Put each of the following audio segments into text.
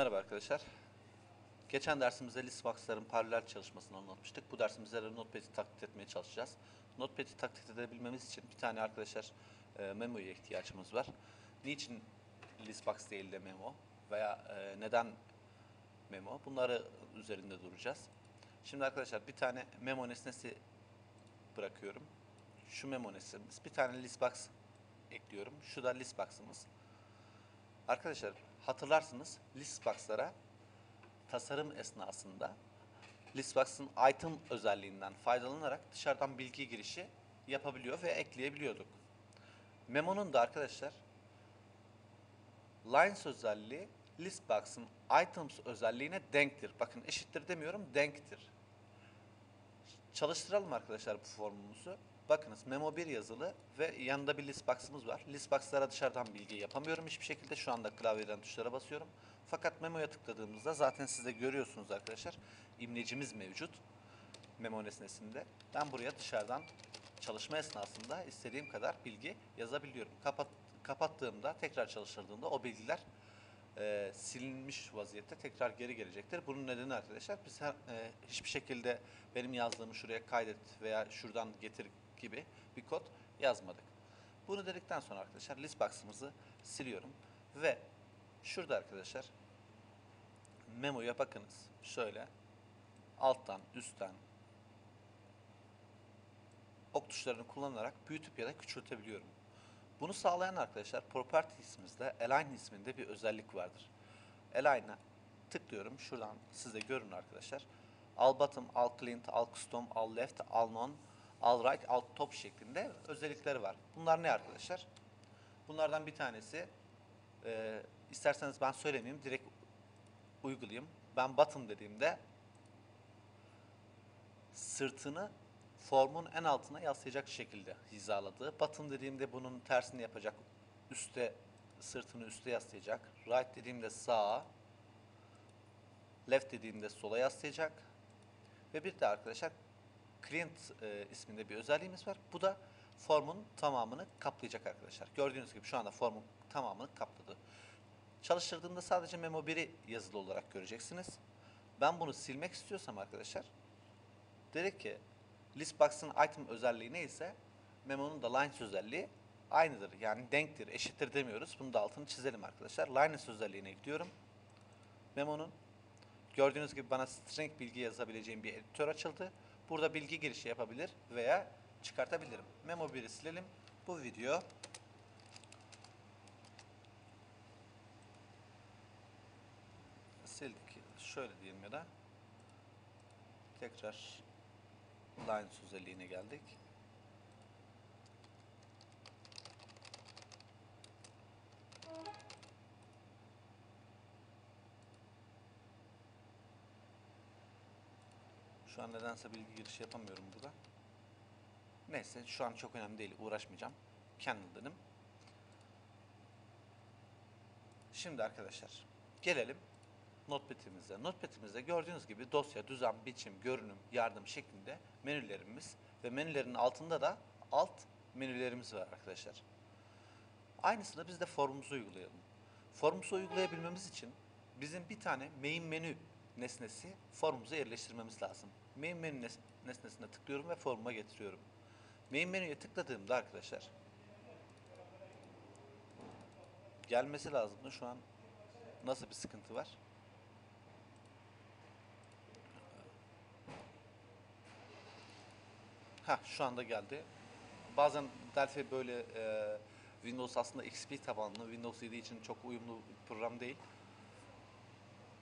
merhaba arkadaşlar. Geçen dersimizde listbox'ların paralel çalışmasını anlatmıştık. Bu dersimizde de Notepad'i taklit etmeye çalışacağız. Notepad'i taklit edebilmemiz için bir tane arkadaşlar e, memo'ya ihtiyacımız var. Niçin listbox değil de memo veya e, neden memo? Bunları üzerinde duracağız. Şimdi arkadaşlar bir tane memo nesnesi bırakıyorum. Şu memo nesnemiz. Bir tane listbox ekliyorum. Şu da listbox'ımız. Arkadaşlar hatırlarsınız listbox'lara tasarım esnasında listbox'ın item özelliğinden faydalanarak dışarıdan bilgi girişi yapabiliyor ve ekleyebiliyorduk. Memo'nun da arkadaşlar lines özelliği listbox'ın items özelliğine denktir. Bakın eşittir demiyorum, denktir. Çalıştıralım arkadaşlar bu formumuzu. Bakınız memo 1 yazılı ve yanında bir listbox'ımız var. Listbox'lara dışarıdan bilgi yapamıyorum hiçbir şekilde. Şu anda klavyeden tuşlara basıyorum. Fakat memoya tıkladığımızda zaten siz de görüyorsunuz arkadaşlar. imlecimiz mevcut. Memo nesnesinde. Ben buraya dışarıdan çalışma esnasında istediğim kadar bilgi yazabiliyorum. Kapat, kapattığımda tekrar çalıştırdığımda o bilgiler e, silinmiş vaziyette tekrar geri gelecektir. Bunun nedeni arkadaşlar biz her, e, hiçbir şekilde benim yazdığımı şuraya kaydet veya şuradan getir gibi bir kod yazmadık. Bunu dedikten sonra arkadaşlar listbox'ımızı siliyorum ve şurada arkadaşlar memoya bakınız. Şöyle alttan üstten ok tuşlarını kullanarak büyütüp ya da küçültebiliyorum. Bunu sağlayan arkadaşlar Properties'imizde Align isminde bir özellik vardır. Align'a tıklıyorum. Şuradan siz de görün arkadaşlar. All bottom, all clean, all custom, all left, all non, all right, all top şeklinde özellikleri var. Bunlar ne arkadaşlar? Bunlardan bir tanesi e, isterseniz ben söylemeyeyim direkt uygulayayım. Ben bottom dediğimde sırtını formun en altına yaslayacak şekilde hizaladığı. Bottom dediğimde bunun tersini yapacak. Üste sırtını üste yaslayacak. Right dediğimde sağa. Left dediğimde sola yaslayacak. Ve bir de arkadaşlar client e, isminde bir özelliğimiz var. Bu da formun tamamını kaplayacak arkadaşlar. Gördüğünüz gibi şu anda formun tamamını kapladı. Çalıştırdığımda sadece memo 1'i yazılı olarak göreceksiniz. Ben bunu silmek istiyorsam arkadaşlar dedik ki listbox'ın item özelliği neyse memo'nun da lines özelliği aynıdır. Yani denktir, eşittir demiyoruz. Bunu da altını çizelim arkadaşlar. Lines özelliğine ekliyorum. Memo'nun gördüğünüz gibi bana string bilgi yazabileceğim bir editör açıldı. Burada bilgi girişi yapabilir veya çıkartabilirim. Memo 1'i silelim. Bu video sildik. Şöyle diyelim ya da tekrar lines özelliğine geldik. Şu an nedense bilgi girişi yapamıyorum burada. Neyse şu an çok önemli değil. Uğraşmayacağım. Cancel dedim. Şimdi arkadaşlar gelelim Notepad'imize. Notepad'imizde gördüğünüz gibi dosya, düzen, biçim, görünüm, yardım şeklinde menülerimiz ve menülerin altında da alt menülerimiz var arkadaşlar. Aynısını biz de formumuzu uygulayalım. Formumuzu uygulayabilmemiz için bizim bir tane main menü nesnesi formumuza yerleştirmemiz lazım. Main menü nes- nesnesine tıklıyorum ve formuma getiriyorum. Main menüye tıkladığımda arkadaşlar gelmesi lazımdı. Şu an nasıl bir sıkıntı var? Ha şu anda geldi. Bazen Delphi böyle e, Windows aslında XP tabanlı, Windows 7 için çok uyumlu bir program değil.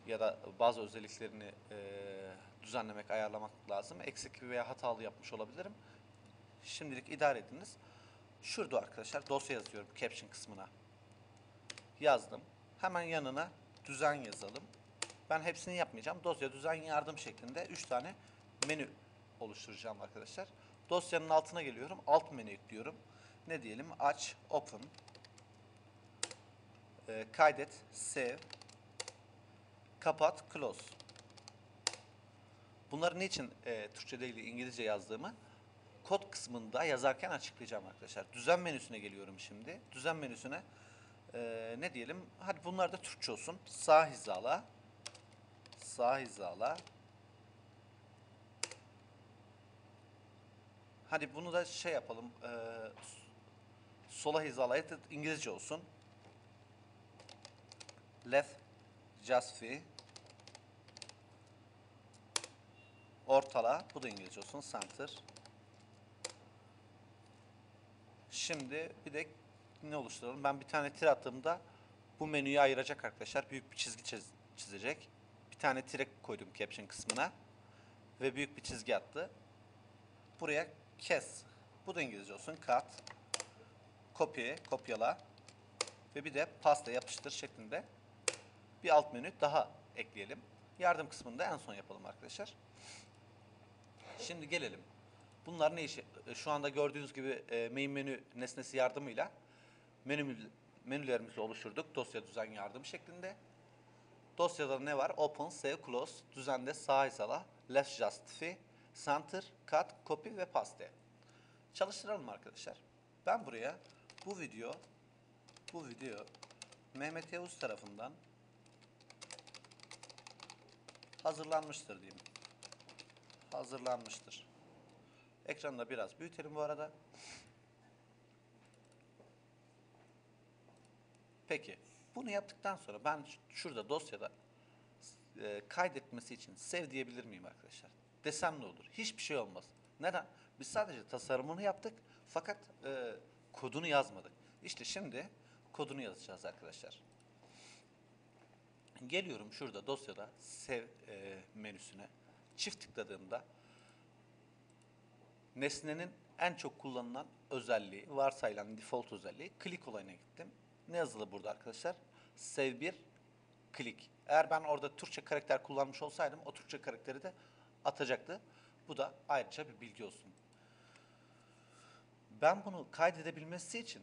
Ya da bazı özelliklerini e, düzenlemek, ayarlamak lazım. Eksik veya hatalı yapmış olabilirim. Şimdilik idare ediniz. Şurada arkadaşlar dosya yazıyorum caption kısmına. Yazdım. Hemen yanına düzen yazalım. Ben hepsini yapmayacağım. Dosya düzen yardım şeklinde 3 tane menü oluşturacağım arkadaşlar. Dosyanın altına geliyorum. Alt menü ekliyorum. Ne diyelim? Aç, open, e, kaydet, save, kapat, close. Bunları niçin e, Türkçe değil İngilizce yazdığımı kod kısmında yazarken açıklayacağım arkadaşlar. Düzen menüsüne geliyorum şimdi. Düzen menüsüne Ee, ne diyelim? Hadi bunlar da Türkçe olsun. Sağ hizala. Sağ hizala. Hadi bunu da şey yapalım. s- sola hizalayıp da İngilizce olsun. Left justify. Ortala. Bu da İngilizce olsun. Center. Şimdi bir de ne oluşturalım? Ben bir tane tir attığımda bu menüyü ayıracak arkadaşlar. Büyük bir çizgi çiz- çizecek. Bir tane tire koydum caption kısmına. Ve büyük bir çizgi attı. Buraya kes. Bu da İngilizce olsun. Cut. Copy, kopyala. Ve bir de pasta yapıştır şeklinde bir alt menü daha ekleyelim. Yardım kısmını da en son yapalım arkadaşlar. Şimdi gelelim. Bunlar ne işi? e, Şu anda gördüğünüz gibi e, main menü nesnesi yardımıyla menü, menülerimizi oluşturduk. Dosya düzen yardım şeklinde. Dosyada ne var? Open, Save, Close, düzende sağ hizala, Left Justify, Center, Cut, Copy ve Paste. Çalıştıralım arkadaşlar. Ben buraya bu video bu video Mehmet Yavuz tarafından hazırlanmıştır diyeyim. Hazırlanmıştır. Ekranı da biraz büyütelim bu arada. Peki. Bunu yaptıktan sonra ben şurada dosyada e, kaydetmesi için save diyebilir miyim arkadaşlar? Desem ne olur? Hiçbir şey olmaz. Neden? Biz sadece tasarımını yaptık fakat e, kodunu yazmadık. İşte şimdi kodunu yazacağız arkadaşlar. Geliyorum şurada dosyada save e, menüsüne. Çift tıkladığımda nesnenin en çok kullanılan özelliği, varsayılan default özelliği click olayına gittim. Ne yazılı burada arkadaşlar? Save bir click. Eğer ben orada Türkçe karakter kullanmış olsaydım o Türkçe karakteri de atacaktı. Bu da ayrıca bir bilgi olsun. Ben bunu kaydedebilmesi için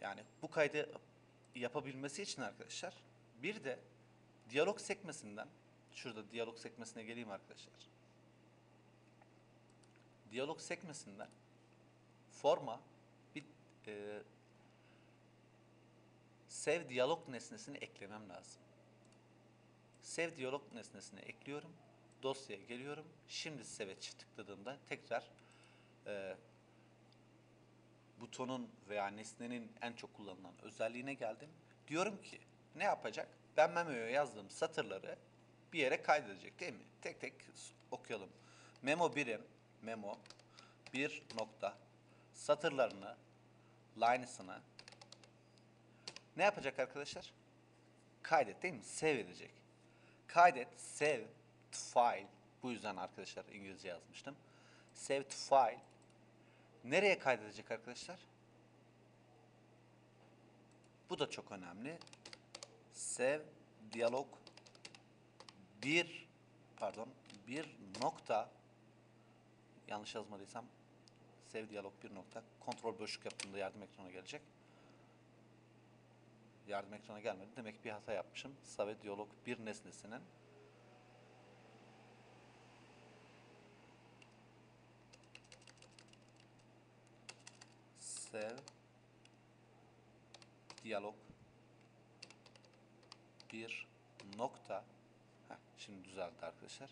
yani bu kaydı yapabilmesi için arkadaşlar bir de diyalog sekmesinden şurada diyalog sekmesine geleyim arkadaşlar. Diyalog sekmesinden forma bir e, save diyalog nesnesini eklemem lazım. Save diyalog nesnesini ekliyorum. Dosyaya geliyorum. Şimdi çift tıkladığımda tekrar e, butonun veya nesnenin en çok kullanılan özelliğine geldim. Diyorum ki ne yapacak? Ben memo'ya yazdığım satırları bir yere kaydedecek değil mi? Tek tek okuyalım. Memo 1'in memo 1 nokta satırlarını line'ısını ne yapacak arkadaşlar? Kaydet değil mi? Save edecek. Kaydet, save to file. Bu yüzden arkadaşlar İngilizce yazmıştım. Save to file. Nereye kaydedecek arkadaşlar? Bu da çok önemli. Save diyalog bir pardon bir nokta yanlış yazmadıysam save diyalog bir nokta kontrol boşluk yaptığımda yardım ekranına gelecek. Yardım ekrana gelmedi. Demek bir hata yapmışım. Save diyalog bir nesnesinin save diyalog bir nokta Heh, şimdi düzeldi arkadaşlar.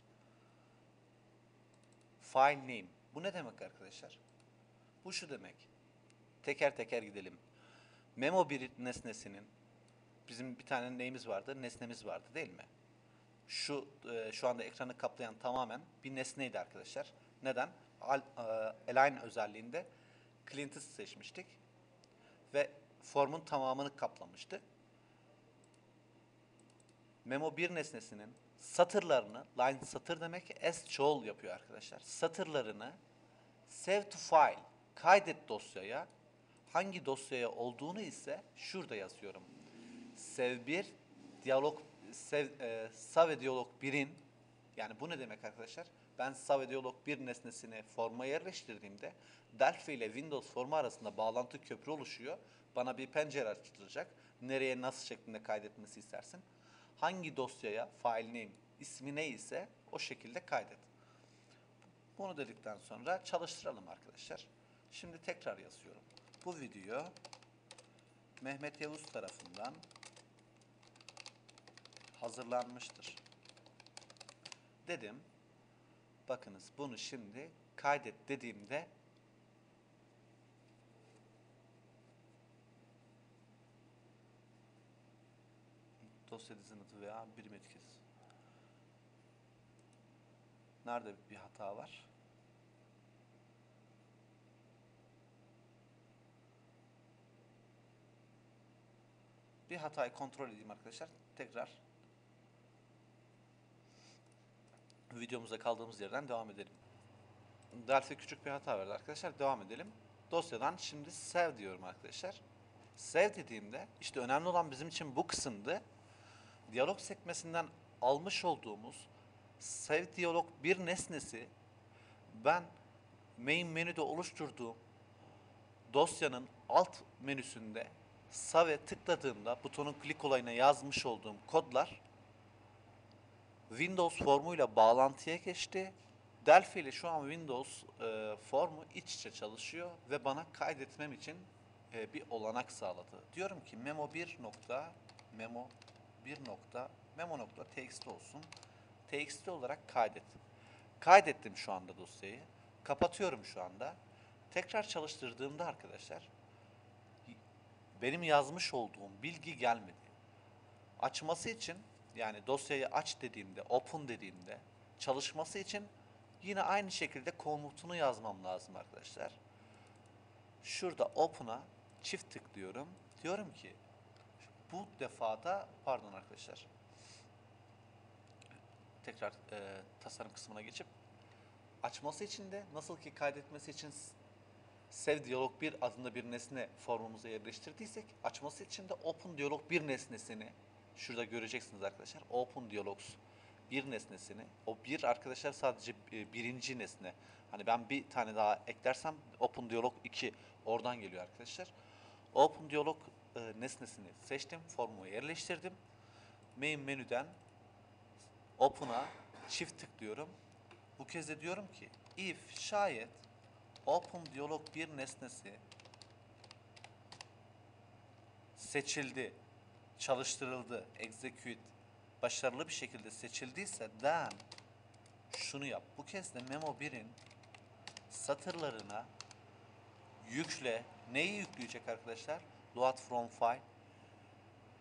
File name. Bu ne demek arkadaşlar? Bu şu demek. Teker teker gidelim. Memo bir nesnesinin bizim bir tane neyimiz vardı? Nesnemiz vardı değil mi? Şu e, şu anda ekranı kaplayan tamamen bir nesneydi arkadaşlar. Neden? Al, e, align özelliğinde Clint'i seçmiştik ve formun tamamını kaplamıştı. Memo 1 nesnesinin satırlarını, line satır demek s çoğul yapıyor arkadaşlar. Satırlarını save to file, kaydet dosyaya. Hangi dosyaya olduğunu ise şurada yazıyorum. Sev 1, diyalog, sev, e, save diyalog 1'in, yani bu ne demek arkadaşlar? Ben save diyalog 1 nesnesini forma yerleştirdiğimde Delphi ile Windows formu arasında bağlantı köprü oluşuyor. Bana bir pencere açılacak. Nereye nasıl şeklinde kaydetmesi istersin. Hangi dosyaya file name ismi neyse o şekilde kaydet. Bunu dedikten sonra çalıştıralım arkadaşlar. Şimdi tekrar yazıyorum. Bu video Mehmet Yavuz tarafından hazırlanmıştır. Dedim. Bakınız bunu şimdi kaydet dediğimde dosya adı veya birim etiketi. Nerede bir hata var? Bir hatayı kontrol edeyim arkadaşlar. Tekrar videomuza kaldığımız yerden devam edelim. Delphi küçük bir hata verdi arkadaşlar. Devam edelim. Dosyadan şimdi save diyorum arkadaşlar. Save dediğimde işte önemli olan bizim için bu kısımdı diyalog sekmesinden almış olduğumuz Sev Diyalog bir nesnesi ben main menüde oluşturduğum dosyanın alt menüsünde Sav'e tıkladığımda butonun klik olayına yazmış olduğum kodlar Windows formuyla bağlantıya geçti. Delphi ile şu an Windows e, formu iç içe çalışıyor ve bana kaydetmem için e, bir olanak sağladı. Diyorum ki memo1.memo bir nokta memo nokta txt olsun. txt olarak kaydet. Kaydettim şu anda dosyayı. Kapatıyorum şu anda. Tekrar çalıştırdığımda arkadaşlar benim yazmış olduğum bilgi gelmedi. Açması için yani dosyayı aç dediğimde, open dediğimde çalışması için yine aynı şekilde komutunu yazmam lazım arkadaşlar. Şurada open'a çift tıklıyorum. Diyorum ki bu defada pardon arkadaşlar. Tekrar e, tasarım kısmına geçip açması için de nasıl ki kaydetmesi için Sev Diyalog 1 adında bir nesne formumuza yerleştirdiysek açması için de Open Diyalog 1 nesnesini şurada göreceksiniz arkadaşlar. Open Dialogs bir nesnesini o bir arkadaşlar sadece e, birinci nesne. Hani ben bir tane daha eklersem Open Dialog 2 oradan geliyor arkadaşlar. Open Dialog e, nesnesini seçtim. Formu yerleştirdim. Main menüden Open'a çift tıklıyorum. Bu kez de diyorum ki if şayet Open Diyalog bir nesnesi seçildi, çalıştırıldı, execute başarılı bir şekilde seçildiyse then şunu yap. Bu kez de Memo 1'in satırlarına yükle. Neyi yükleyecek arkadaşlar? Load from file.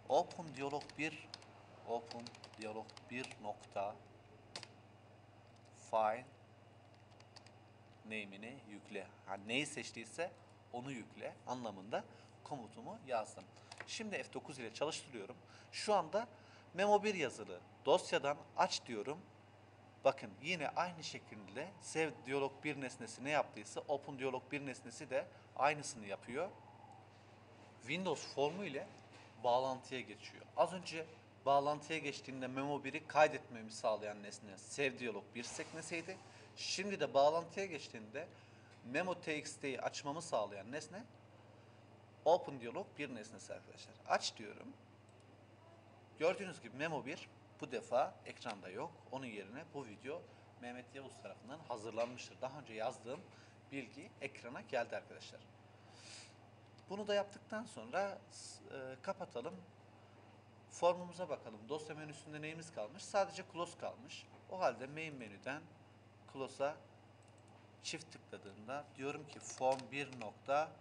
Open Diyalog 1 Open Diyalog 1 nokta file name'ini yükle. Yani neyi seçtiyse onu yükle anlamında komutumu yazdım. Şimdi F9 ile çalıştırıyorum. Şu anda Memo 1 yazılı dosyadan aç diyorum. Bakın yine aynı şekilde sev diyalog bir nesnesi ne yaptıysa open diyalog bir nesnesi de aynısını yapıyor. Windows formu ile bağlantıya geçiyor. Az önce bağlantıya geçtiğinde Memo 1'i kaydetmemi sağlayan nesne sev diyalog bir sekmesiydi. Şimdi de bağlantıya geçtiğinde Memo TXT'yi açmamı sağlayan nesne Open Dialog bir nesnesi arkadaşlar. Aç diyorum. Gördüğünüz gibi Memo 1 bu defa ekranda yok. Onun yerine bu video Mehmet Yavuz tarafından hazırlanmıştır. Daha önce yazdığım bilgi ekrana geldi arkadaşlar. Bunu da yaptıktan sonra e, kapatalım. Formumuza bakalım. Dosya menüsünde neyimiz kalmış? Sadece close kalmış. O halde main menüden close'a çift tıkladığımda diyorum ki form 1 nokta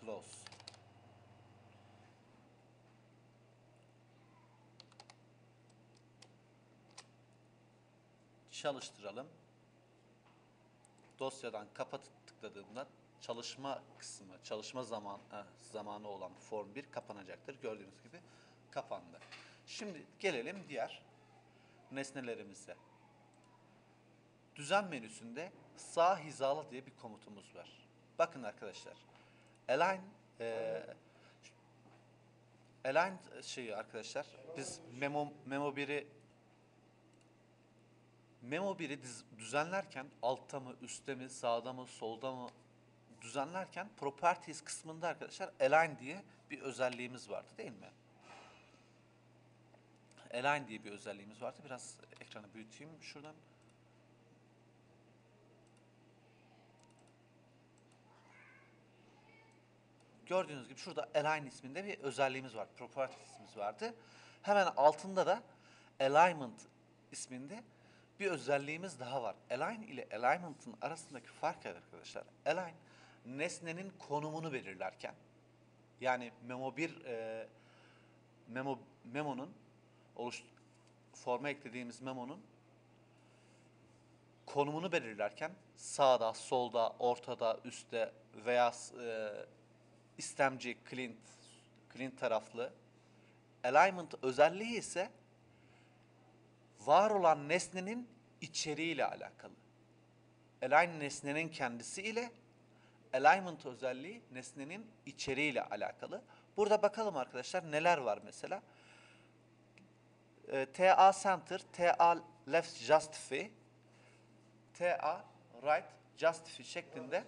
close. Çalıştıralım. Dosyadan kapat tıkladığımda çalışma kısmı, çalışma zaman zamanı olan form 1 kapanacaktır. Gördüğünüz gibi kapandı. Şimdi gelelim diğer nesnelerimize. Düzen menüsünde sağ hizalı diye bir komutumuz var. Bakın arkadaşlar. Align e, align şeyi arkadaşlar. Biz memo memo 1'i memo 1'i düzenlerken altta mı, üstte mi, sağda mı, solda mı düzenlerken properties kısmında arkadaşlar align diye bir özelliğimiz vardı değil mi? Align diye bir özelliğimiz vardı. Biraz ekranı büyüteyim şuradan. gördüğünüz gibi şurada align isminde bir özelliğimiz var. Properties'imiz vardı. Hemen altında da alignment isminde bir özelliğimiz daha var. Align ile alignment'ın arasındaki fark arkadaşlar. Align nesnenin konumunu belirlerken yani memo 1 e, memo memo'nun oluş forma eklediğimiz memo'nun konumunu belirlerken sağda, solda, ortada, üstte veya e, istemci, client, client taraflı alignment özelliği ise var olan nesnenin içeriğiyle alakalı. Align nesnenin kendisi ile alignment özelliği nesnenin içeriğiyle alakalı. Burada bakalım arkadaşlar neler var mesela. E, TA center, TA left justify, TA right justify şeklinde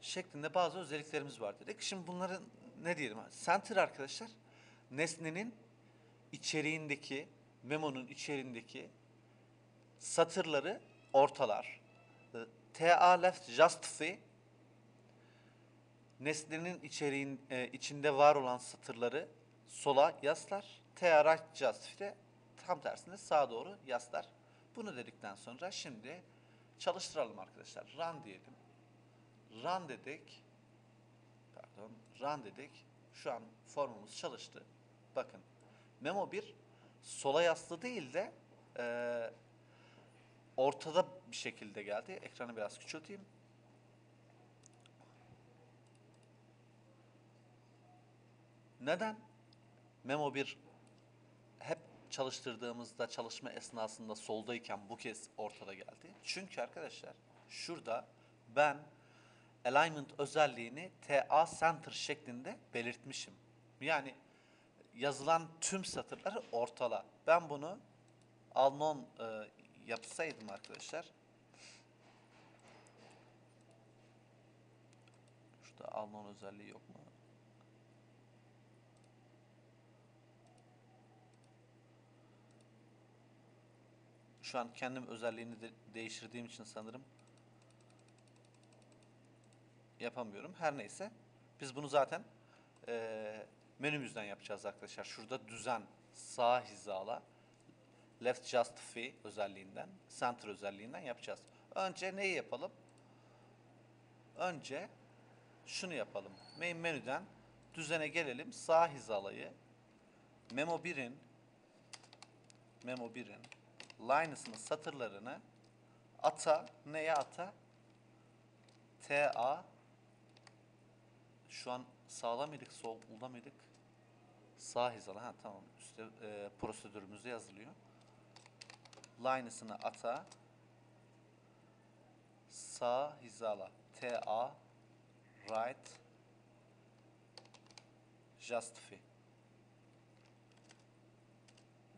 şeklinde bazı özelliklerimiz var dedik. Şimdi bunların ne diyelim? Center arkadaşlar nesnenin içeriğindeki memonun içeriğindeki satırları ortalar. E, TA left justify nesnenin içeriğin e, içinde var olan satırları sola yaslar. TA right justify de tam tersine sağa doğru yaslar. Bunu dedikten sonra şimdi çalıştıralım arkadaşlar. Run diyelim. Run dedik. Pardon. Run dedik. Şu an formumuz çalıştı. Bakın. Memo 1 sola yaslı değil de e, ortada bir şekilde geldi. Ekranı biraz küçülteyim. Neden? Memo 1 hep çalıştırdığımızda çalışma esnasında soldayken bu kez ortada geldi. Çünkü arkadaşlar şurada ben alignment özelliğini TA center şeklinde belirtmişim. Yani yazılan tüm satırları ortala. Ben bunu unknown e, yapsaydım arkadaşlar. Şurada unknown özelliği yok mu? Şu an kendim özelliğini de değiştirdiğim için sanırım yapamıyorum. Her neyse. Biz bunu zaten e, menümüzden yapacağız arkadaşlar. Şurada düzen, sağ hizala, left justify özelliğinden, center özelliğinden yapacağız. Önce neyi yapalım? Önce şunu yapalım. Main menüden düzene gelelim. Sağ hizalayı Memo 1'in Memo 1'in line'ısının satırlarını ata neye ata? TA şu an sağda mıydık, solda mıydık? Sağ hizalı. Ha tamam. Üstte e, prosedürümüzde yazılıyor. Line'ısını ata sağ hizala. TA right justify.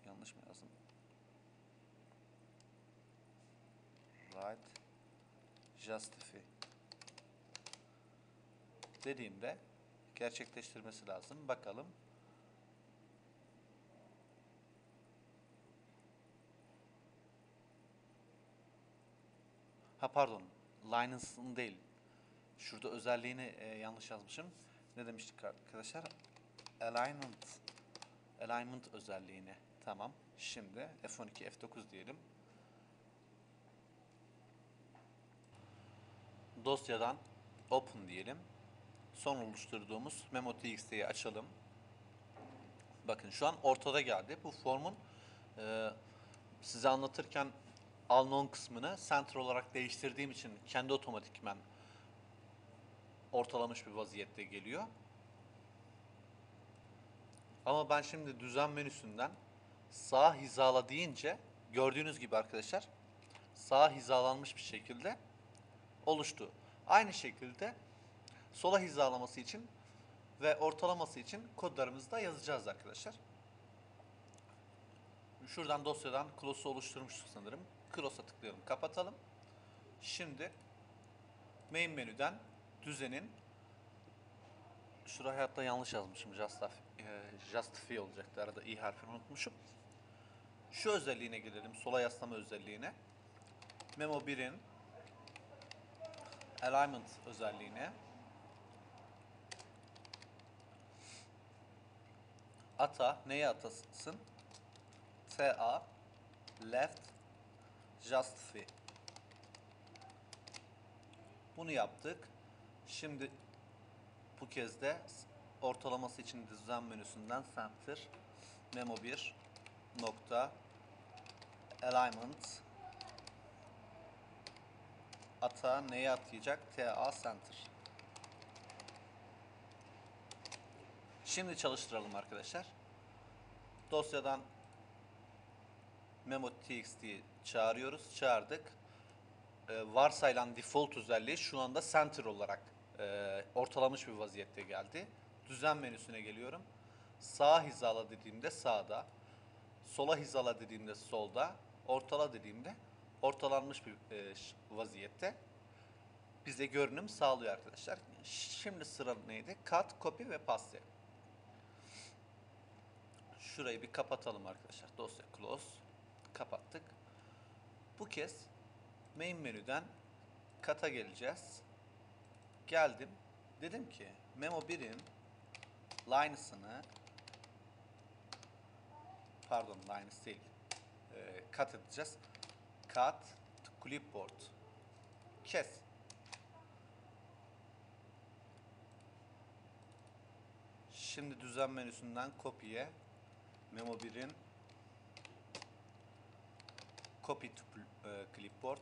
Yanlış mı yazdım? Right justify dediğimde gerçekleştirmesi lazım. Bakalım. Ha pardon. Line'ın değil. Şurada özelliğini e, yanlış yazmışım. Ne demiştik arkadaşlar? Alignment. Alignment özelliğini. Tamam. Şimdi F12, F9 diyelim. Dosyadan Open diyelim. Son oluşturduğumuz Memo.txt'yi açalım. Bakın şu an ortada geldi. Bu formun e, size anlatırken unknown kısmını center olarak değiştirdiğim için kendi otomatikmen ortalamış bir vaziyette geliyor. Ama ben şimdi düzen menüsünden sağ hizala deyince gördüğünüz gibi arkadaşlar sağ hizalanmış bir şekilde oluştu. Aynı şekilde sola hizalaması için ve ortalaması için kodlarımızı da yazacağız arkadaşlar. Şuradan dosyadan close'u oluşturmuştuk sanırım. Close'a tıklayalım, kapatalım. Şimdi main menüden düzenin şuraya hatta yanlış yazmışım. Justify, e, justify olacaktı. Arada i harfini unutmuşum. Şu özelliğine gelelim. Sola yaslama özelliğine. Memo 1'in alignment özelliğine ata neye atasın? TA left justify bunu yaptık. Şimdi bu kez de ortalaması için düzen menüsünden center memo 1 nokta alignment ata neye atayacak? TA center. Şimdi çalıştıralım arkadaşlar. Dosyadan memo.txt'yi çağırıyoruz. Çağırdık. Ee, varsayılan default özelliği şu anda center olarak e, ortalamış bir vaziyette geldi. Düzen menüsüne geliyorum. Sağ hizala dediğimde sağda, sola hizala dediğimde solda, ortala dediğimde ortalanmış bir e, vaziyette bize görünüm sağlıyor arkadaşlar. Şimdi sıra neydi? Cut, copy ve paste. Şurayı bir kapatalım arkadaşlar. Dosya close. Kapattık. Bu kez main menüden kata geleceğiz. Geldim. Dedim ki Memo 1'in lines'ını pardon lines değil e, edeceğiz. Cut to clipboard. Kes. Şimdi düzen menüsünden copy'ye Memo 1'in copy to e, clipboard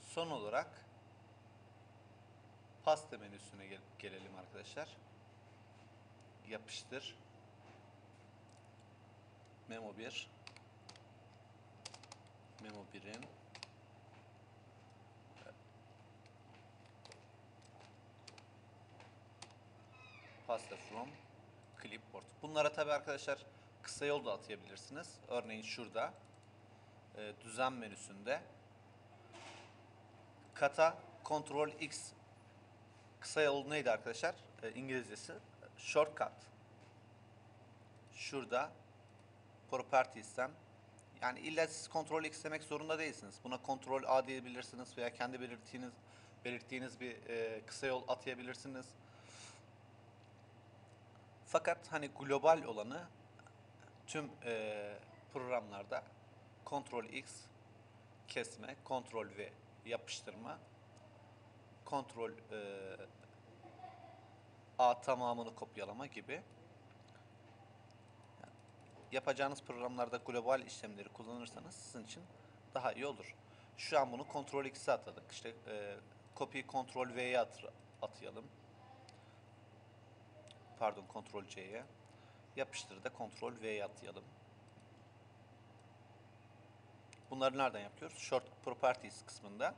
Son olarak paste menüsüne gel- gelelim arkadaşlar. Yapıştır. Memo 1. Memo 1'in Paste from clipboard. Bunlara tabi arkadaşlar kısa yol da atayabilirsiniz. Örneğin şurada e, düzen menüsünde kata Ctrl X kısa yolu neydi arkadaşlar? E, İngilizcesi shortcut. Şurada properties'ten yani illa siz Ctrl X demek zorunda değilsiniz. Buna Ctrl A diyebilirsiniz veya kendi belirttiğiniz belirttiğiniz bir e, kısa yol atayabilirsiniz. Fakat hani global olanı tüm e, programlarda Ctrl X kesme, Ctrl V yapıştırma, Ctrl e, A tamamını kopyalama gibi yapacağınız programlarda global işlemleri kullanırsanız sizin için daha iyi olur. Şu an bunu Ctrl X'e atadık. İşte e, copy Ctrl V'ye at, atayalım. Pardon Ctrl C'ye. Yapıştır da Ctrl V'ye atayalım. Bunları nereden yapıyoruz? Short Properties kısmında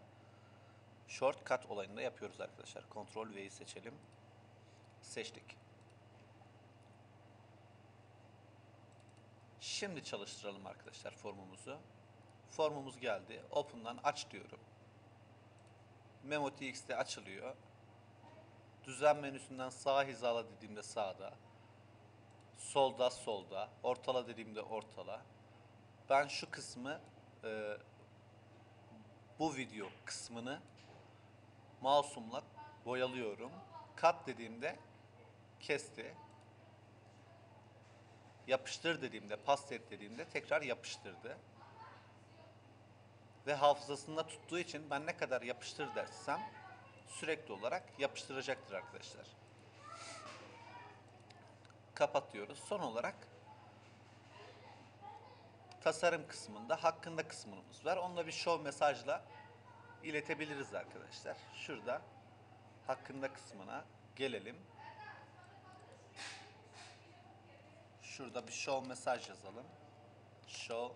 Shortcut olayında yapıyoruz arkadaşlar. Ctrl V'yi seçelim. Seçtik. Şimdi çalıştıralım arkadaşlar formumuzu. Formumuz geldi. Open'dan aç diyorum. Memo.txt'de açılıyor. Düzen menüsünden sağ hizala dediğimde sağda. Solda solda. Ortala dediğimde ortala. Ben şu kısmı e, bu video kısmını mouse'umla boyalıyorum. Cut dediğimde kesti. Yapıştır dediğimde, paste et dediğimde tekrar yapıştırdı. Ve hafızasında tuttuğu için ben ne kadar yapıştır dersem sürekli olarak yapıştıracaktır arkadaşlar. Kapatıyoruz. Son olarak tasarım kısmında hakkında kısmımız var. Onunla bir show mesajla iletebiliriz arkadaşlar. Şurada hakkında kısmına gelelim. Şurada bir show mesaj yazalım. Show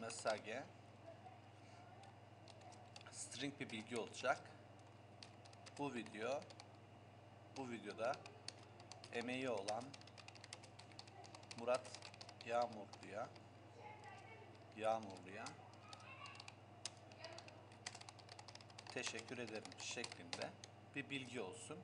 mesage string bir bilgi olacak. Bu video bu videoda emeği olan Murat Yağmurlu'ya Yağmurlu'ya teşekkür ederim şeklinde bir bilgi olsun.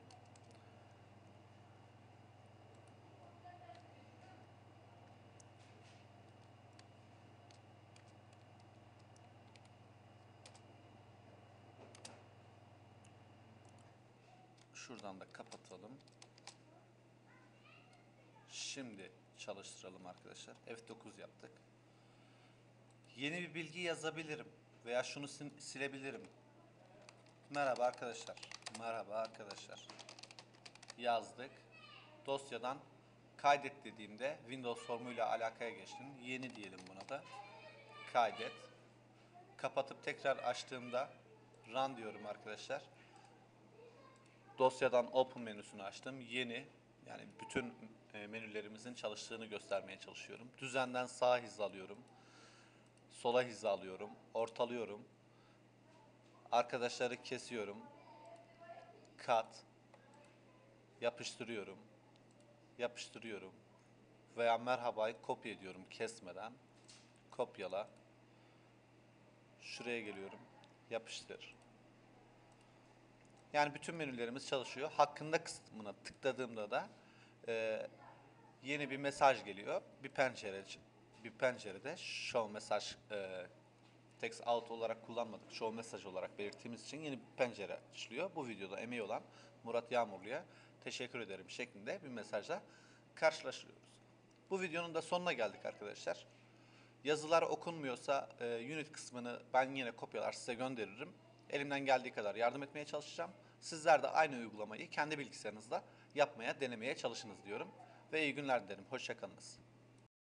Şuradan da kapatalım. Şimdi çalıştıralım arkadaşlar. F9 yaptık. Yeni bir bilgi yazabilirim veya şunu sil- silebilirim. Merhaba arkadaşlar. Merhaba arkadaşlar. Yazdık. Dosyadan kaydet dediğimde Windows formuyla alakaya geçtim. Yeni diyelim buna da. Kaydet. Kapatıp tekrar açtığımda run diyorum arkadaşlar. Dosyadan open menüsünü açtım. Yeni yani bütün menülerimizin çalıştığını göstermeye çalışıyorum. Düzenden sağa hizalıyorum. Sola hizalıyorum. Ortalıyorum. Arkadaşları kesiyorum. Cut. Yapıştırıyorum. Yapıştırıyorum. Veya merhabayı kopya ediyorum kesmeden. Kopyala. Şuraya geliyorum. Yapıştır. Yani bütün menülerimiz çalışıyor. Hakkında kısmına tıkladığımda da e, yeni bir mesaj geliyor. Bir pencere bir pencerede show mesaj e, text out olarak kullanmadık. Show mesaj olarak belirttiğimiz için yeni bir pencere açılıyor. Bu videoda emeği olan Murat Yağmurlu'ya teşekkür ederim şeklinde bir mesajla karşılaşıyoruz. Bu videonun da sonuna geldik arkadaşlar. Yazılar okunmuyorsa e, unit kısmını ben yine kopyalar size gönderirim. Elimden geldiği kadar yardım etmeye çalışacağım. Sizler de aynı uygulamayı kendi bilgisayarınızda yapmaya, denemeye çalışınız diyorum. Ve iyi günler dilerim. Hoşçakalınız.